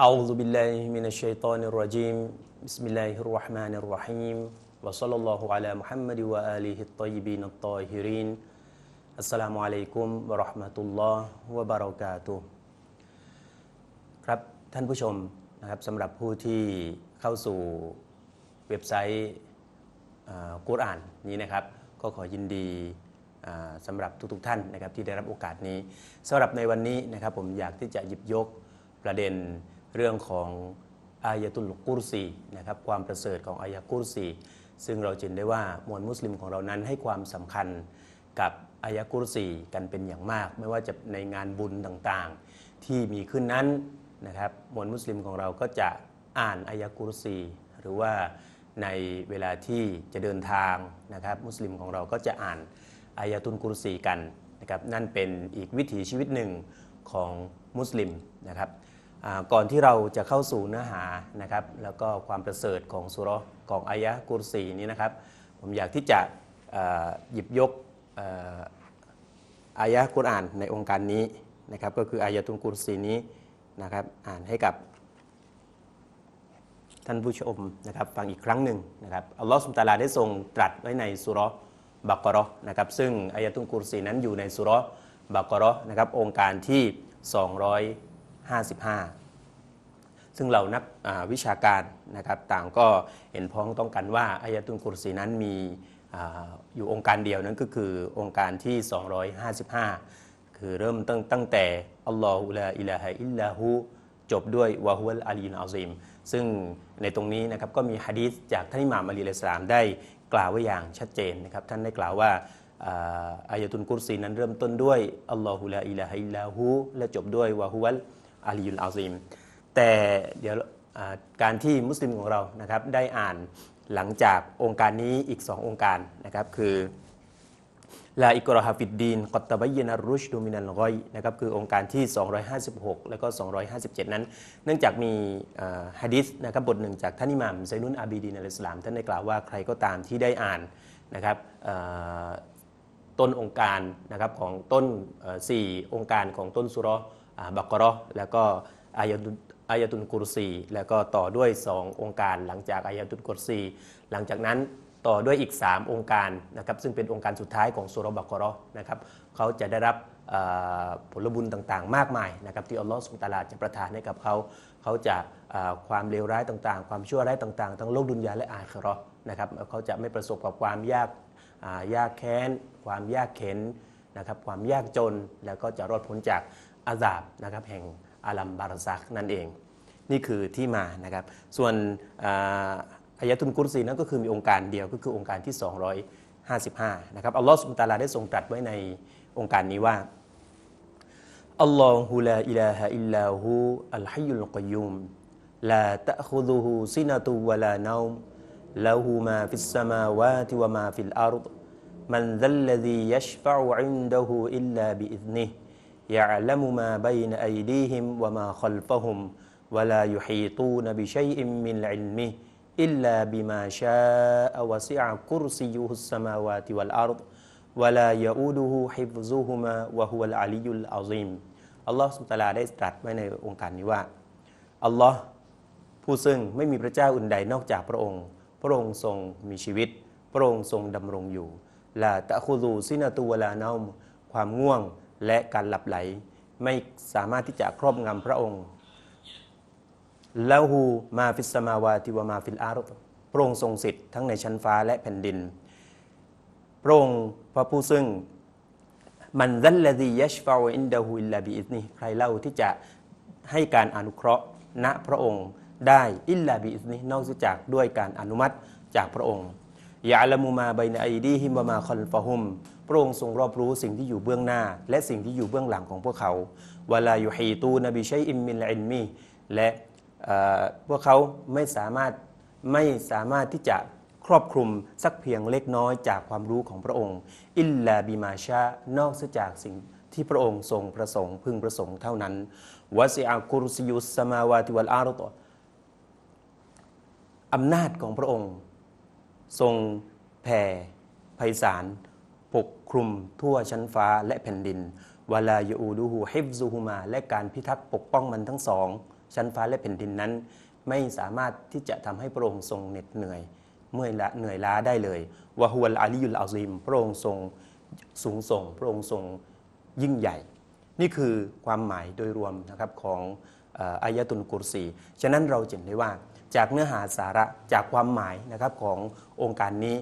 أعوذ بالله من الشيطان الرجيم بسم الله الرحمن الرحيم وصلى الله على محمد وآله الطيبين الطاهرين السلام عليكم ورحمة الله وبركاته ครับท่านผู้ชมนะครับสำหรับผู้ที่เข้าสู่เว็บไซต์อ่ากุรอานนี้นะครับ ก็ขอยินดีอ่าสำหรับทุกๆท่านนะครับที่ได้รับโอกาสนี้สำหรับในวันนี้นะครับผมอยากที่จะหยิบยกประเด็น เรื่องของอายะตุลกุรซีนะครับความประเสริฐของอายะกุรซีซึ่งเราจะเห็นได้ว่ามวลมุสลิมของเรานั้นให้ความสำคัญกับอายะกุรซีกันเป็นอย่างมาก ไม่ว่าจะในงานบุญต่างๆ ที่มีขึ้นนั้นนะครับมวลมุสลิมของเราก็จะอ่านอายะกุรซี หรือว่าในเวลาที่จะเดินทางนะครับ มุสลิมของเราก็จะอ่านอายะตุลกุรซีกันนะครับนั่นเป็นอีกวิถีชีวิตหนึ่งของมุสลิมนะครับ ก่อนที่เราจะเข้าสู่เนื้อหานะครับ แล้วก็ความประเสริฐของสุรของอายะกุรซีนี้นะครับ ผมอยากที่จะหยิบยกอายะกุรอ่านในองค์การนี้นะครับ ก็คืออายะตุลกุรซีนี้นะครับ อ่านให้กับท่านผู้ชมนะครับ ฟังอีกครั้งหนึ่งนะครับอัลลอฮฺสุบตาลาได้ทรงตรัสไว้ในสุร์บักรอนะครับ ซึ่งอายะตุลกุรซีนั้นอยู่ในสุร์บักรอนะครับ องค์การที่ 55 ซึ่งเรานักวิชาการนะครับต่างก็เห็นพ้องต้องกันว่าอายะตุลกุรซีนั้นมีอาอยู่องค์การเดียวนั้นก็คือองค์การที่ 255 คือเริ่มตั้งตั้งแต่อัลลอฮุลาอิลาฮะอิลลาฮูจบด้วยวะฮุลอาลีนอาซิมซึ่งในตรงนี้นะครับก็มีฮะดีษจากท่านอิหม่ามอลีอะลัยฮิสลามได้กล่าวไว้อย่างชัดเจนนะครับท่านได้กล่าวว่าอายะตุลกุรซีนั้นเริ่มต้นด้วยอัลลอฮุลาอิลาฮะอิลลาฮูและจบด้วยวะฮุล อาลีนอาซิมแต่เดี๋ยวการที่มุสลิมของเรานะครับได้อ่านหลังจากองค์การนี้อีก 2 องค์การนะครับคือลาอิกรอฮาฟิดดีนกอตตะบัยยนารุชดูมินัลกอยนะครับคือองค์การที่ 256 แล้วก็ 257 นั้น เนื่องจากมีฮะดิษนะครับบทหนึ่งจากท่านอิหม่ามไซนุนอาบีดีนอัลอิสลาม ท่านได้กล่าวว่าใครก็ตามที่ได้อ่านนะครับต้นองค์การนะครับของต้นเอ่อสี่องค์การของต้นสุราะห์อ่า บักราะห์แล้วก็อายตุอายตุลกุรซี แล้วก็ต่อด้วย 2 องค์การหลังจากอายตุลกุรซี หลังจากนั้นต่อด้วยอีก 3 องค์การนะครับซึ่งเป็นองค์การสุดท้ายของสุราะห์บักราะห์นะครับเขาจะได้รับผลบุญต่างๆ มากมายนะครับที่อัลลอฮฺสุบตาลาจะประทานให้กับเขาเขาจะความเลวร้ายต่างๆ ความชั่วร้ายต่างๆ ทั้งโลกดุนยาและอาคราะนะครับเขาจะไม่ประสบกับความยากยากแค้น ความยากเข็น นะครับความยากจนแล้วก็จะรอดพ้นจากอาซาบนะครับแห่งอาลัมบารซักนั่นเอง นี่คือที่มานะครับ ส่วนอายะตุลกุรซีนั้นก็คือมีองค์การเดียวก็คือองค์การที่ 255 นะครับอัลลอฮฺสุบตาลาได้ทรงตรัสไว้ในองค์การนี้ว่าอัลลอฮุลาอิลาฮะอิลลาฮูอัลฮัยุลกยุมลาตะคุซุฮูซินะตุวะลานาอุมละหูมาฟิสสมาวาติวะมาฟิลอาร์ด มันซัลลซียัชฟะอุอินดะฮูอิลลาบิอิซนิฮ يعلم ما بين أيديهم وما خلفهم ولا يحيطون بشيء من علمه إلا بما شاء وسع كرسيه السماوات والأرض ولا يؤوده حفظهما وهو العلي العظيم อัลลอฮฺสุบตาลาได้ตรัสไว้ในองค์การนี้ว่า อัลลอฮ์ผู้ซึ่งไม่มีพระเจ้าอื่นใดนอกจากพระองค์ พระองค์ทรงมีชีวิต พระองค์ทรงดำรงอยู่ ลาตะคูซูซินาตูวลาเนาความง่วงและการหลับไหล ไม่สามารถที่จะครอบงำพระองค์ละหูมาฟิสมาวาติวมาฟิลอารุพระองค์ทรงสิทธิ์ทั้งในชั้นฟ้าและแผ่นดิน พระองค์พระผู้ซึ่งมันดัลลดียัชฟาวอินดาฮูอิลลาบิอิสนีใครเล่าที่จะให้การอนุเคราะห์ณพระองค์ได้อิลลาบิอิสนีนอกจากด้วยการอนุมัติจากพระองค์ ยาละมูมาไบนไอดีฮิมบะมาคอลฟาฮุมพระองค์ทรงรอบรู้สิ่งที่อยู่เบื้องหน้า และสิ่งที่อยู่เบื้องหลังของพวกเขาวลาอยุฮีตูนบิชัยอิมมิลอินมีและเอ่อพวกเขาไม่สามารถไม่สามารถที่จะครอบคลุมสักเพียงเล็กน้อยจากความรู้ของพระองค์ อิลลาบิมาชานอกจากสิ่งที่พระองค์ทรงประสงค์พึงประสงค์เท่านั้นวะซิอากุรซิยุสสมาวาติวัลอารุตอำนาจของพระองค์ ทรงแผ่ไพศาลปกคลุมทั่วชั้นฟ้าและแผ่นดินวลายูดูฮูฮิฟซูฮูมา และการพิทักษ์ปกป้องมันทั้งสอง ชั้นฟ้าและแผ่นดินนั้น ไม่สามารถที่จะทำให้พระองค์ทรงเหน็ดเหนื่อย เมื่อยละเหนื่อยล้าได้เลยวะฮุวัลอาลียุลอาซิม พระองค์ทรงสูงส่ง พระองค์ทรงยิ่งใหญ่ นี่คือความหมายโดยรวมนะครับของอายะตุนกุรซีฉะนั้นเราจะเห็นได้ว่า จากเนื้อหาสาระจากความหมายนะครับขององค์การนี้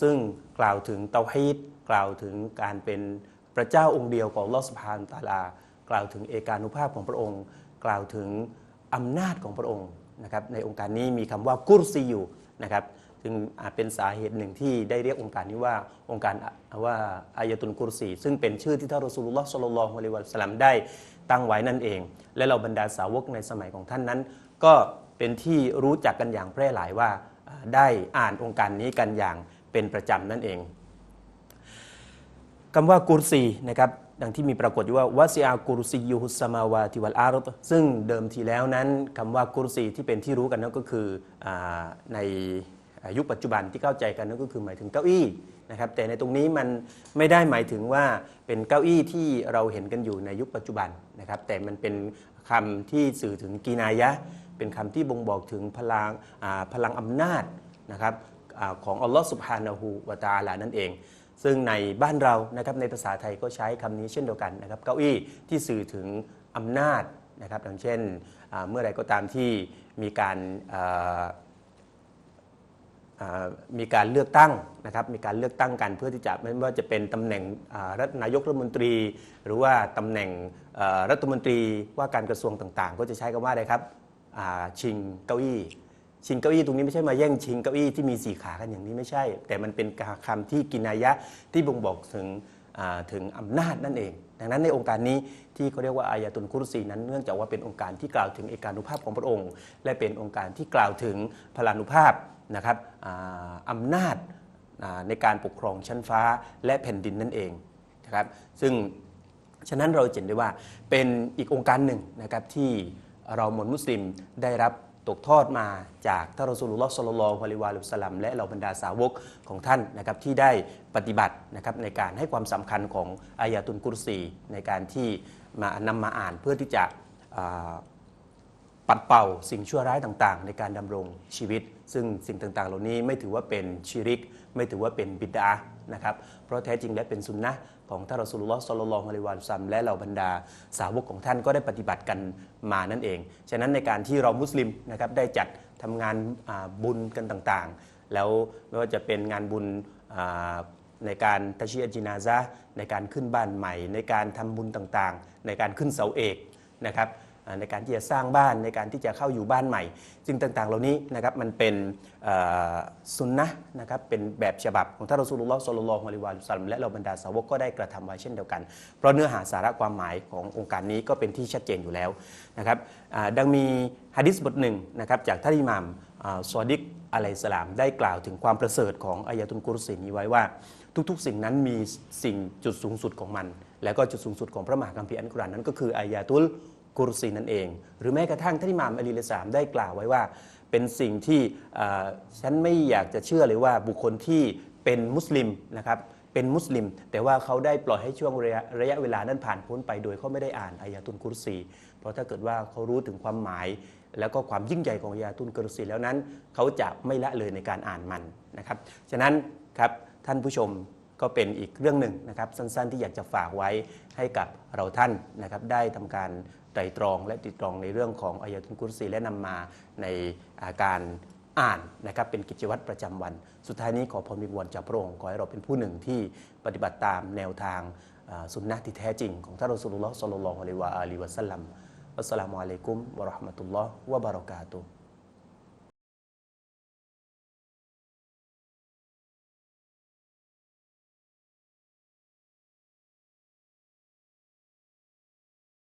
ซึ่งกล่าวถึงเตาฮีดกล่าวถึงการเป็นพระเจ้าองค์เดียวของลอสพานตาลา กล่าวถึงเอกานุภาพของพระองค์ กล่าวถึงอำนาจของพระองค์นะครับในองค์การนี้มีคำว่ากุรซีอยู่นะครับซึ่งอาจเป็นสาเหตุหนึ่งที่ได้เรียกองค์การนี้ว่าองค์การว่าอายตุนกุรซีซึ่งเป็นชื่อที่ท่านรอสูลุลลอฮ์ศ็อลลัลอฮุอะลัยฮิวะสัลลัมได้ตั้งไว้นั่นเอง และเราบรรดาสาวกในสมัยของท่านนั้น ก็ เป็นที่รู้จักกันอย่างแพร่หลายว่าได้อ่านองค์การนี้กันอย่างเป็นประจำนั่นเองคำว่ากุรซีนะครับดังที่มีปรากฏอยู่ว่าวาซิอากุรซียูฮุสมาวาติวัลอารดซึ่งเดิมทีแล้วนั้นคำว่ากุรซีที่เป็นที่รู้กันนั่นก็คืออในยุคปัจจุบันที่เข้าใจกันนั่นก็คือหมายถึงเก้าอี้นะครับแต่ในตรงนี้มันไม่ได้หมายถึงว่าเป็นเก้าอี้ที่เราเห็นกันอยู่ในยุคปัจจุบันนะครับแต่มันเป็นคำที่สื่อถึงกีนายะ เป็นคำที่บ่งบอกถึงพลังพลังอำนาจนะครับอของอัลลอฮ์สุบฮานะฮูวะตะอาลานั่นเอง ซึ่งในบ้านเรานะครับในภาษาไทยก็ใช้คำนี้เช่นเดียวกันนะครับเก้าอี้ที่สื่อถึงอำนาจนะครับอย่างเช่นเมื่อไรก็ตามที่มีการมีการเลือกตั้งนะครับมีการเลือกตั้งกันเพื่อที่จะไม่ว่าจะเป็นตำแหน่งรัฐนายกรัฐมนตรี หรือว่าตำแหน่งรัฐมนตรีว่าการกระทรวงต่างๆ ก็จะใช้คำว่าอะไรครับ ชิงเก้าอี้ชิงเก้าอี้ตรงนี้ไม่ใช่มาแย่งชิงเก้าอี้ที่มีสี่ขากันอย่างนี้ไม่ใช่ แต่มันเป็นคำที่กินนัยะที่บ่งบอกถึงถึงอำนาจนั่นเอง ดังนั้นในองค์การนี้ที่เขาเรียกว่าอายตุนกุรซีนั้นเนื่องจากว่าเป็นองค์การที่กล่าวถึงเอกานุภาพของพระองค์ และเป็นองค์การที่กล่าวถึงพลานุภาพนะครับอ่าอำนาจในการปกครองชั้นฟ้าและแผ่นดินนั่นเองนะครับซึ่งฉะนั้นเราเห็นได้ว่าเป็นอีกองค์การหนึ่งนะครับที่ เรามวลมุสลิมได้รับตกทอดมาจากท่านรอสูลุลลอฮ์ศ็อลลัลฮุอะลัยฮิวะสัลลัมและเหล่าบรรดาสาวกของท่านนะครับที่ได้ปฏิบัตินะครับในการให้ความสำคัญของอายะตุนกุรซีในการที่มานำมาอ่านเพื่อที่จะปัดเป่าสิ่งชั่วร้ายต่างๆ ในการดำรงชีวิต ซึ่งสิ่งต่างๆ เหล่านี้ไม่ถือว่าเป็นชิริก ไม่ถือว่าเป็นบิดา นะครับ เพราะแท้จริงและเป็นสุนนะของท่านรอสุลลอฮ์ศ็อลลัลลฮะลิวะซัมและเหล่าบรรดาสาวกของท่านก็ได้ปฏิบัติกันมานั่นเอง ฉะนั้นในการที่เรามุสลิมนะครับได้จัดทำงานบุญกันต่างๆ แล้วไม่ว่าจะเป็นงานบุญในการทัชียจินาซะในการขึ้นบ้านใหม่ ในการทำบุญต่างๆ ในการขึ้นเสาเอกนะครับ ในการที่จะสร้างบ้านในการที่จะเข้าอยู่บ้านใหม่สิ่งต่างๆ เหล่านี้นะครับมันเป็นสุนนะนะครับเป็นแบบฉบับของท่านรอสูลุลลอฮ์ศ็อลลัลลอฮุอะลัยฮิวะสัลลัมและเราบรรดาสาวกก็ได้กระทำไว้เช่นเดียวกัน เพราะเนื้อหาสาระความหมายขององค์การนี้ก็เป็นที่ชัดเจนอยู่แล้วนะครับดังมีฮะดิษบทหนึ่งนะครับจากท่านอิหม่ามซอดิกอะลัยสลามได้กล่าวถึงความประเสริฐของอายะตุลกุรซีนี้ไว้ว่า ทุกๆ สิ่งนั้นมีสิ่งจุดสูงสุดของมัน แล้วก็จุดสูงสุดของพระมหาคัมภีร์อัลกุรานนั้นก็คืออายะตุล กุรซีนั่นเอง หรือแม้กระทั่งท่านอิหม่ามอลีเลสามได้กล่าวไว้ว่า เป็นสิ่งที่ฉันไม่อยากจะเชื่อเลยว่าบุคคลที่เป็นมุสลิมนะครับเป็นมุสลิม แต่ว่าเขาได้ปล่อยให้ช่วงระยะระยะเวลานั้นผ่านพ้นไปโดยเขาไม่ได้อ่านอายะตุลกุรซี เพราะถ้าเกิดว่าเขารู้ถึงความหมาย แล้วก็ความยิ่งใหญ่ของอายะตุลกุรซีแล้วนั้น เขาจะไม่ละเลยในการอ่านมันนะครับฉะนั้นครับท่านผู้ชม ก็เป็นอีกเรื่องหนึ่งนะครับสั้นๆ ที่อยากจะฝากไว้ให้กับเราท่านนะครับได้ทำการไตรตรองและติดตรองในเรื่องของอายะตุลกุรซีและนำมาในอาการอ่านนะครับเป็นกิจวัตรประจำวัน สุดท้ายนี้ขอพรมีวนจากพระองค์ขอให้เราเป็นผู้หนึ่งที่ปฏิบัติตามแนวทางสุนนะที่แท้จริงของท่านรอสูลุลลอฮ์ศ็อลลัลลอฮุอะลัยวะอาลีวะสัลลัมอัสสลามุอะลัยกุมวะราะห์มะตุลลอฮ์วะบะเราะกาตุฮ์